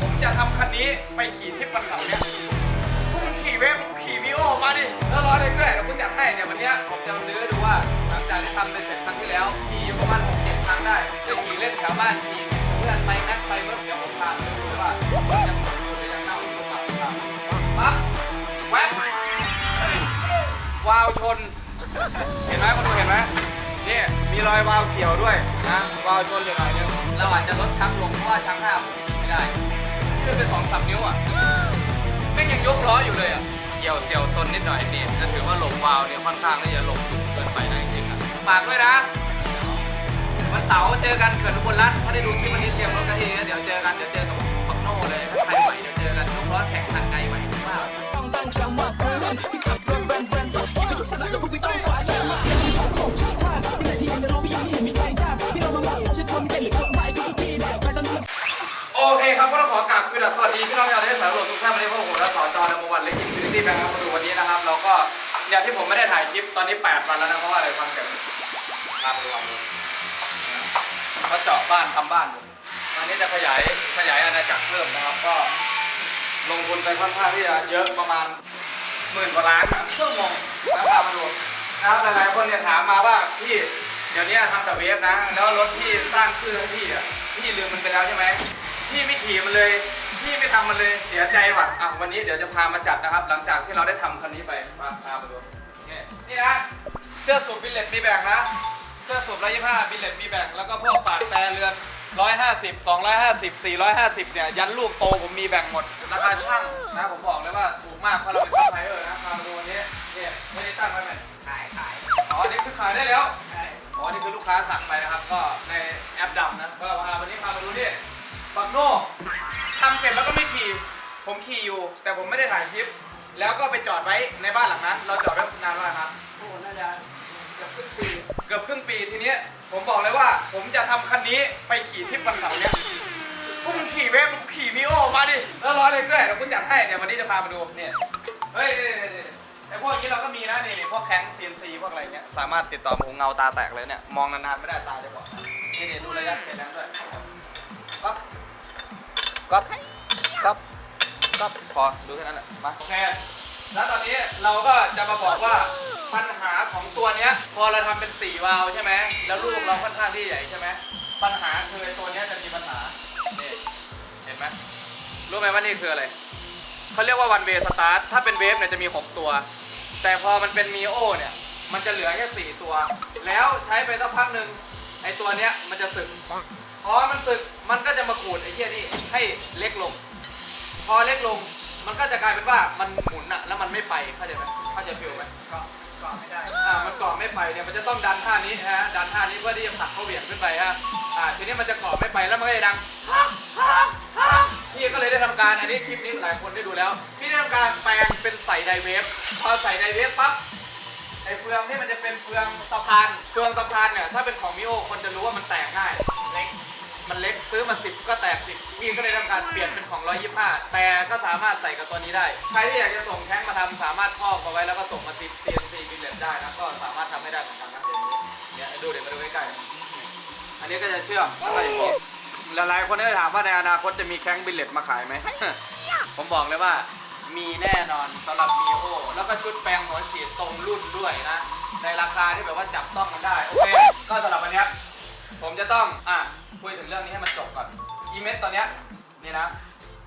ผมจะทำคันนี้ไปขี่ทริปวันเสาเนี่ยพวกมึงขี่เวฟมึงขี่วีโอมาดิ แล้วรอเลยด้วยเดี๋ยวกูจัดให้เนี่ยวันเนี้ยผมจะมาลื้อดูว่า หลังจากที่ทำไปเสร็จครั้งที่แล้วขี่อยู่ประมาณหกเจ็ดครั้งได้จะขี่เล่นแถวบ้านขี่เพื่อนไปแม็กไปเมื่อเดี๋ยวผมพาไปดูว่ามันยังสมบูรณ์หรือยังเน่าอยู่หรือเปล่าครับปั๊บแวบวาวชน เห็นไหมคุณดูเห็นไหมนี่มีรอยวาวเกี่ยวด้วยนะวาวชนอยู่หน่อยนึงเราอาจจะลดชักลงเพราะว่าชักหน้าผมไม่ได้ ขึ้นไปสองสามนิ้วอะแม่งยังยกล้ออยู่เลยอะเกี่ยวเกี่ยวซนนิดหน่อยนี่จะถือว่าหลบวาวเนี่ยค่อนข้างที่จะหลบสูงเกินไปนะจริงๆอะฝากด้วยนะ วันเสาร์เจอกันเขื่อนอุบลรัตน์ถ้าได้ดูคลิปวันนี้เตรียมรถกันทีนะเดี๋ยวเจอกันเดี๋ยวเจอกับปักโน่เลยถ้าใครไหวเดี๋ยวเจอกันยกล้อแข่งทางไกลไหวหรือเปล่าต้องตั้งคำว่าเพื่อนที่ขับรถแบนแบนที่ทุกสนามจะพุ่งไปต้องคว้าแชมป์อย่างที่ของของชาติชาติที่ไหนที่อยากจะลองพี่ยังไม่เห็นมีใครกล้าที่เรามาว่าฉันคนเป็นหรือคน เคครับก็ต้องขอกราบคือสวัสดีพี่น้องชาวเทศสารโลกทุกท่านวันนี้พวกผมและสอจอในมวันเล็กอินฟินิตี้แบงค์ครับมาดูวันนี้นะครับเราก็อย่างที่ผมไม่ได้ถ่ายคลิปตอนนี้ 8 วันแล้วนะเพราะว่าอะไรฟังเสียงตามดูเอาเขาเจาะบ้านทำบ้านอยู่ตอนนี้จะขยายขยายอาณาจักรเพิ่มนะครับก็ ลงทุนไปค่อนข้างที่จะเยอะประมาณหมื่นกว่าล้านอะเครื่องมองนะพามาดูนะครับหลายๆคนเนี่ยถามมาว่าพี่เดี๋ยวนี้ทำแต่เวฟนะ แล้วรถที่สร้างชื่อให้พี่อะพี่ลืมมันไปแล้วใช่ไหม พี่ไม่ขี่มันเลย พี่ไม่ทำมันเลย เสียใจว่ะ อะ วันนี้เดี๋ยวจะพามาจัดนะครับ หลังจากที่เราได้ทำคันนี้ไปมาพามาดูนี่นี่นะ เสื้อสูบบิลเลตมีแบ่งนะ เสื้อสูบร้อยยี่ห้าบิลเลตมีแบ่ง แล้วก็พวกปากแต่เรือนร้อยห้าสิบสองร้อยห้าสิบสี่ร้อยห้าสิบเนี่ย ยันลูกโตผมมีแบ่งหมด ราคาช่างนะ ผมบอกเลยว่าถูกมาก เพราะเราเป็นซัพพลายเออร์นะพามาดูวันนี้เนี่ยไม่ได้ตั้งไว้ไหมขายขายอ๋ออันนี่คือขายได้แล้วใช่อ๋ออันนี่คือลูกค้าสั่งไปนะครับ ก็ในแอปดำนะ ก็พาวันนี้พามาดูนี่ บักโน่ทำเสร็จแล้วก็ไม่ขี่ผมขี่อยู่ แต่ผมไม่ได้ถ่ายคลิป แล้วก็ไปจอดไว้ในบ้านหลังนั้น เราจอดไว้นานมากครับโอ้โหน่าจะเกือบครึ่งปีเกือบครึ่งปีทีเนี้ยผมบอกเลยว่า ผมจะทำคันนี้ไปขี่ทริปวันเสาร์เนี่ยพวกมึงขี่เวฟมึงขี่มิโอมาดิแล้วรอเลยด้วยเดี๋ยวคุณจัดให้เนี่ยวันนี้จะพามาดูเนี่ยเฮ้ยนี่นี่นี่ไอพวกนี้เราก็มีนะนี่นี่พวกแข้ง CNC พวกอะไรเงี้ยสามารถติดต่อหูเงาตาแตกเลยเนี่ยมองนานๆไม่ได้ตาจะบอดนี่นี่ดูระยะเข็นแล้วด้วยก๊อป ก๊อปก๊อปก๊อปพอดูแค่นั้นแหละมาโอเคแล้วตอนนี้เราก็จะมาบอกว่าปัญหาของตัวเนี้ย พอเราทำเป็นสี่วาล์วใช่ไหมแล้วลูกเราค่อนข้างที่ใหญ่ใช่ไหมปัญหาคือไอ้ตัวเนี้ยจะมีปัญหานี่เห็นไหมรู้ไหมว่านี่คืออะไรเขาเรียกว่าวันเวสตาร์ทถ้าเป็นเวฟเนี่ยจะมี 6 ตัว แต่พอมันเป็นมีโอเนี่ย มันจะเหลือแค่ 4 ตัว แล้วใช้ไปสักพักหนึ่งไอ้ตัวเนี้ยมันจะสึก พอมันสึก มันก็จะมาขูดไอ้เหี้ยนี่ให้เล็กลง พอเล็กลง มันก็จะกลายเป็นว่ามันหมุนอะแล้วมันไม่ไป เข้าใจไหมเข้าใจฟิลไหมเกาะเกาะไม่ได้ อ่า มันเกาะไม่ไปเนี่ย มันจะต้องดันท่านี้ฮะ ดันท่านี้เพื่อที่จะผลักเขาเหวี่ยงขึ้นไปฮะ อ่า ทีนี้มันจะเกาะไม่ไปแล้วมันก็จะดังฮักฮักฮักพี่ก็เลยได้ทำการ อันนี้คลิปนี้หลายคนได้ดูแล้ว พี่ได้ทำการแปลงเป็นใส่ไดเวฟ พอใส่ไดเวฟปั๊บไอ้เฟืองที่มันจะเป็นเฟืองสะพาน เฟืองสะพานเนี่ยถ้าเป็นของมิโอคนจะรู้ว่ามันแตกง่ายเล็ก มันเล็กซื้อมา10ก็แตก10พี่ก็เลยทำการเปลี่ยนเป็นของ125แต่ก็สามารถใส่กับตัวนี้ได้ ใครที่อยากจะส่งแท้งมาทำสามารถครอบเอาไว้แล้วก็ส่งมาติด CNC บิลเลตได้นะก็สามารถทำให้ได้เหมือนกันนะเดี๋ยวนี้เนี่ยดูเดี๋ยวมาดูใกล้ๆอันนี้ก็จะเชื่อมอะไรอย่างนี้หลายๆคนก็จะถามว่าในอนาคตจะมีแข้งบิลเลตมาขายไหม ผมบอกเลยว่ามีแน่นอนสำหรับมีโอแล้วก็ชุดแปลงหัวฉีดตรงรุ่นด้วยนะ ในราคาที่แบบว่าจับต้องกันได้ โอเค ก็สำหรับวันเนี้ยผมจะต้องอะ คุยถึงเรื่องนี้ให้มันจบก่อน อีเม็ดตอนเนี้ยนี่นะ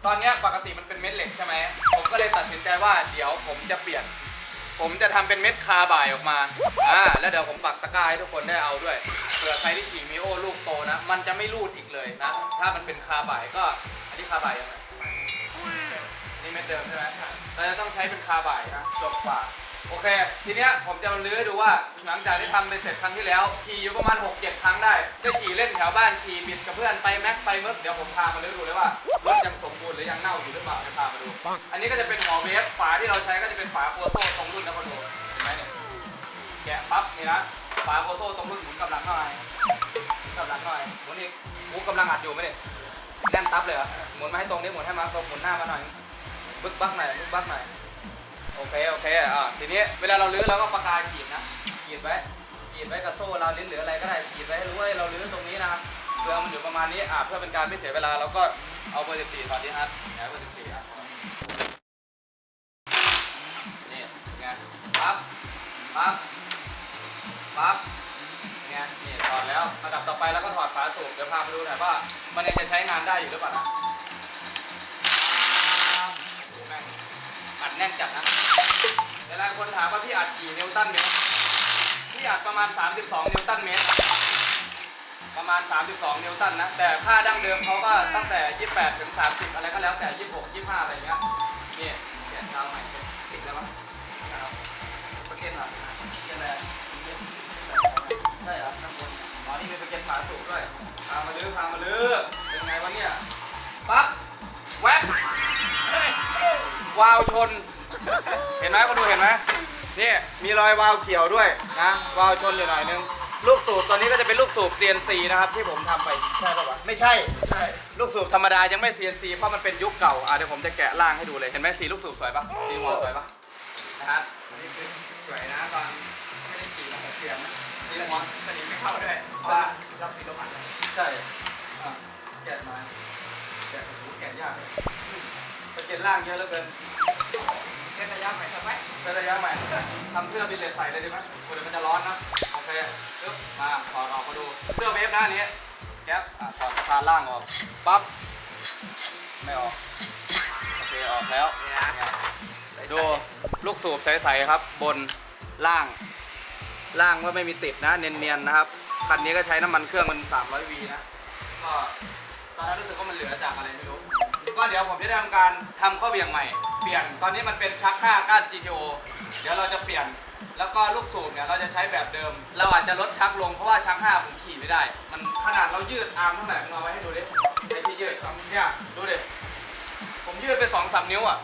ตอนเนี้ยปกติมันเป็นเม็ดเหล็กใช่ไหม ผมก็เลยตัดสินใจว่าเดี๋ยวผมจะเปลี่ยน ผมจะทำเป็นเม็ดคาร์บายออกมา อ่า แล้วเดี๋ยวผมปักตะกร้าให้ทุกคนได้เอาด้วย เผื่อใครที่ขี่มิโอลูกโตนะ มันจะไม่รูดอีกเลยนะ ถ้ามันเป็นคาร์บายก็ อันนี้คาร์บายยังไง นี่เม็ดเดิมใช่ไหมเราจะต้องใช้เป็นคาร์บายนะจบกว่า โอเค ทีเนี้ยผมจะมาลื้อให้ดูว่าหลังจากที่ทำไปเสร็จครั้งที่แล้ว ขี่อยู่ประมาณ 6-7 ครั้งได้จะขี่เล่นแถวบ้านขี่บิดกับเพื่อนไปแม็กไปเมิร์กเดี๋ยวผมพามาลื้อดูเลยว่ารถยังสมบูรณ์หรือยังเน่าอยู่หรือเปล่าจะพามาดู อันนี้ก็จะเป็นหัวเวฟฝาที่เราใช้ก็จะเป็นฝาโคโซ่ตรงรุ่นนะคนดูเห็นไหมเนี่ยแกะปั๊บนี่นะฝาโคโซ่ตรงรุ่นหมุนกำลังหน่อยหมุนกำลังหน่อยหมุนอีกหมุนกำลังอัดอยู่ไหมเนี่ยแน่นตับเลยเหรอหมุนมาให้ตรงนี้หมุนให้มาตรงหมุนหน้ามาหน่อยบึกบักหน่อยบึกบักหน่อย โอเคโอเคอ่าทีนี้เวลาเราลื้อเราก็ปากกาขีดนะขีดไว้ขีดไว้กับโซ่เราลิ้นหรืออะไรก็ได้ขีดไว้ให้รู้ว่าเราลื้อตรงนี้นะเพื่อมันอยู่ประมาณนี้อะเพื่อเป็นการไม่เสียเวลาเราก็เอาเบอร์14ตอนนี้ฮะแหนเบอร์14อะนี่ไงปั๊บปั๊บปั๊บไงนี่ถอดแล้วระดับต่อไปแล้วก็ถอดฝาสูบเดี๋ยวพามาดูหน่อยว่า มันยังจะใช้งานได้อยู่หรือเปล่านะอัดแน่นจัดนะ เวลาคนถามว่าพี่อัดกี่นิวตันเมตร พี่อัดประมาณ 32 นิวตันเมตร ประมาณ 32 นิวตันนะ แต่ค่าดั้งเดิมเขาก็ตั้งแต่ 28 ถึง 30 อะไรก็แล้วแต่ 26 25 อะไรอย่างเงี้ย นี่เปลี่ยนเท้าใหม่เป็นติดแล้วมั้งนะครับประเก็นหรอประเก็นอะไรประเก็นใช่เหรอข้างบนอ๋อนี่เป็นประเก็นฝาสูบด้วย พามาลื้อพามาลื้อเป็นไงวะเนี่ย ปั๊บ แวบเฮ้ยวาวชน เห็นไหมก็ดูเห็นไหมนี่มีรอยวาล์วเขียวด้วยนะวาล์วชนอยู่หน่อยนึงลูกสูบตัวนี้ก็จะเป็นลูกสูบ CNC นะครับที่ผมทำไปใช่ป่าวะไม่ใช่ ใช่ ลูกสูบธรรมดายังไม่ CNC เพราะมันเป็นยุคเก่าอะเดี๋ยวผมจะแกะล่างให้ดูเลยเห็นไหมสีลูกสูบสวยปะสีหัวสวยปะนะฮะอันนี้คือสวยนะตอนไม่ได้ขี่มาหกเดือนนะสีหัวสนิมไม่เข้าด้วยเพราะว่าเราปิดลมอัดเลยใช่อะแกะมาแกะโอ้โหแกะยากเลยสเก็ตล่างเยอะเหลือเกินเส้น ระยะใหม่ทำไหมเป็นระยะใหม่ทำเสื้อบินเลสใส่เลยดีไหมโอ้เดี๋ยวมันจะร้อนนะโอเคปึ๊บมาถอดออกมาดูเสื้อเวฟหน้านี้แก๊ปอะถอดสะพานล่างออกปั๊บไม่ออกโอเคออกแล้วนี่นะเนี่ยดูลูกสูบใสๆครับ บนล่างล่างก็ไม่มีติดนะเนียนๆนะครับคันนี้ก็ใช้น้ำมันเครื่องมัน 300วีนะก็ตอนนั้นรู้สึกว่ามันเหลือจากอะไรไม่รู้ ก็เดี๋ยวผมจะได้ทำการทำข้อเบี่ยงใหม่ เปลี่ยนตอนนี้มันเป็นชัก5ก้าน GTO เดี๋ยวเราจะเปลี่ยน แล้วก็ลูกสูบเนี่ยเราจะใช้แบบเดิม เราอาจจะลดชักลงเพราะว่าชัก5ผมขี่ไม่ได้ มันขนาดเรายืดอาร์มเท่าไหร่มึงเอาไว้ให้ดูดิไอ้ที่ยืดสองเนี่ยดูดิผมยืดไปสองสามนิ้วอะ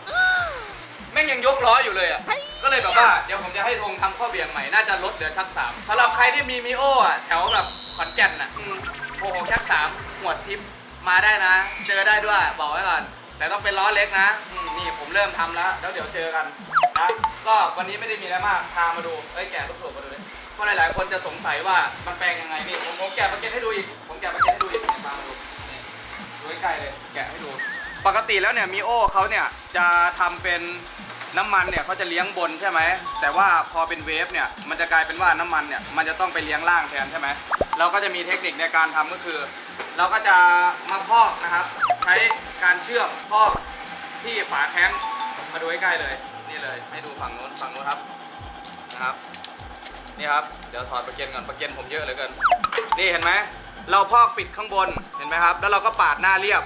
แม่งยังยกล้ออยู่เลยอะ ก็เลยแบบว่าเดี๋ยวผมจะให้ทงทำข้อเบี่ยงใหม่ น่าจะลดเหลือชักสามสำหรับใครที่มีมิโออะแถวแบบขอนแก่นอะโอ้โหชักสามหัวทิป มาได้นะ เจอได้ด้วยบอกไว้ก่อน แต่ต้องเป็นล้อเล็กนะอืมนี่ผมเริ่มทำแล้ว แล้วเดี๋ยวเจอกันนะก็วันนี้ไม่ได้มีอะไรมากพามาดูเอ้ยแกะลูกสูบมาดูเลยเพราะหลายๆคนจะสงสัยว่ามันแปลงยังไงนี่ผมผมแกะประเก็ตให้ดูอีกผมแกะประเก็ตให้ดูอีกเนี่ยพามาดูนี่ดูใกล้ๆเลยแกะให้ดู ปกติแล้วเนี่ยมิโอเขาเนี่ยจะทำเป็นน้ำมันเนี่ยเขาจะเลี้ยงบนใช่ไหมแต่ว่าพอเป็นเวฟเนี่ยมันจะกลายเป็นว่าน้ำมันเนี่ยมันจะต้องไปเลี้ยงล่างแทนใช่ไหมเราก็จะมีเทคนิคในการทำก็คือ เราก็จะมาพอกนะครับ ใช้การเชื่อมพอกที่ฝาแท้งมาดูใกล้ๆเลย นี่เลย ให้ดูฝั่งนู้นฝั่งนู้นครับนะครับ นี่ครับ เดี๋ยวถอดประเก็นก่อนประเก็นผมเยอะเหลือเกิน นี่เห็นไหม เราพอกปิดข้างบนเห็นไหมครับ แล้วเราก็ปาดหน้าเรียบ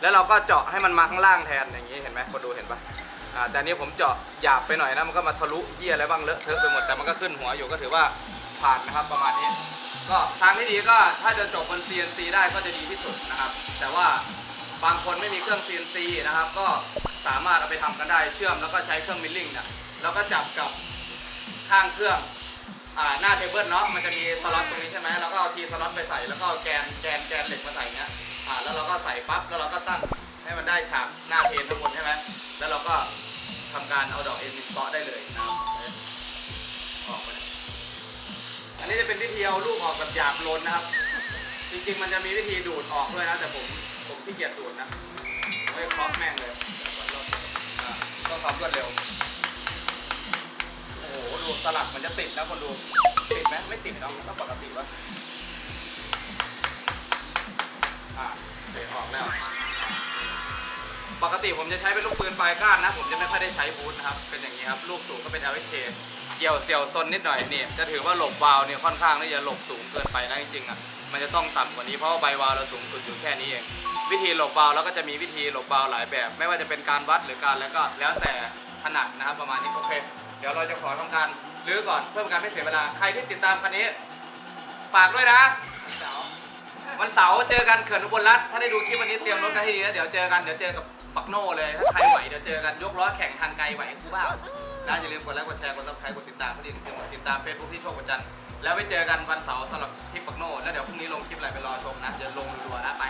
แล้วเราก็เจาะให้มันมาข้างล่างแทนอย่างนี้เห็นไหมคนดูเห็นปะอ่าแต่นนี้ผมเจาะหยาบไปหน่อยนะมันก็มาทะลุเยี่ยอะไรบ้างเลอะเทอะไปหมดแต่มันก็ขึ้นหัวอยู่ก็ถือว่าผ่านนะครับประมาณนี้ ก็ทางที่ดีก็ถ้าจะจบบน CNC ได้ก็จะดีที่สุดนะครับ แต่ว่าบางคนไม่มีเครื่อง CNC นะครับ ก็สามารถเอาไปทำกันได้เชื่อมแล้วก็ใช้เครื่องมิลลิ่งเนี่ยแล้วก็จับกับข้างเครื่องอหน้าเทเบิลเนาะมันจะมีสล็อตตรงนี้ใช่ไหมแล้วก็เอาทีสล็อตไปใส่แล้วก็แกนแกนแกนเหล็กมาใส่เงี้ยอ่าแล้วเราก็ใส่ปั๊บแล้วเราก็ตั้งให้มันได้ฉากหน้าเทนทั้งหมดใช่ไหมแล้วเราก็ทำการเอาดอกเอ็นมินเตาะได้เลยนะครับ นนี้จะเป็นวิธีเอาลูกออกแบบหยาบโลนนะครับ จริงๆ มันจะมีวิธีดูดออกด้วยนะ แต่ผมผมขี้เกียจดูดนะผมไม่เคาะแม่งเลยต้องความรวดเร็ว โอ้โหดูสลักมันจะติดนะคนดู ติดไหมไม่ติดเนาะก็ปกติวะอะเสียออกแล้ว ปกติผมจะใช้เป็นลูกปืนปลายก้านนะ ผมจะไม่ค่อยได้ใช้บูทนะครับ เป็นอย่างนี้ครับ ลูกสูงก็เป็น LHK เกี่ยวเสี่ยวซนนิดหน่อยนี่จะถือว่าหลบวาล์วเนี่ยค่อนข้างที่จะหลบสูงเกินไปนะจริงๆอะมันจะต้องต่ำกว่านี้เพราะว่าใบวาล์วเราสูงสุดอยู่แค่นี้เองวิธีหลบวาล์วแล้วก็จะมีวิธีหลบวาล์วหลายแบบ ไม่ว่าจะเป็นการวัดหรือการแล้วก็แล้วแต่ถนัดนะครับประมาณนี้โอเค เดี๋ยวเราจะขอทำการรื้อก่อนเพื่อเป็นการไม่เสียเวลาใครที่ติดตามคันนี้ฝากด้วยนะวันเสาร์เจอกันเขื่อนอุบลรัตน์ถ้าได้ดูคลิปวันนี้เตรียมรถกันให้ดีแล้วเดี๋ยวเจอกันเดี๋ยวเจอกับ ปักโน่เลยถ้าใครไหวเดี๋ยวเจอกันยกล้อแข่งทางไกลไหวกูเปล่านะอย่าลืมกดไลค์กดแชร์กดซับสไครต์กดติดตามกดติดตามเฟซบุ๊กที่โชคประจันทร์แล้วไปเจอกันวันเสาร์สำหรับทริปปักโน่แล้วเดี๋ยวพรุ่งนี้ลงคลิปอะไรไปรอชมนะเดี๋ยวลงรัวๆนะไป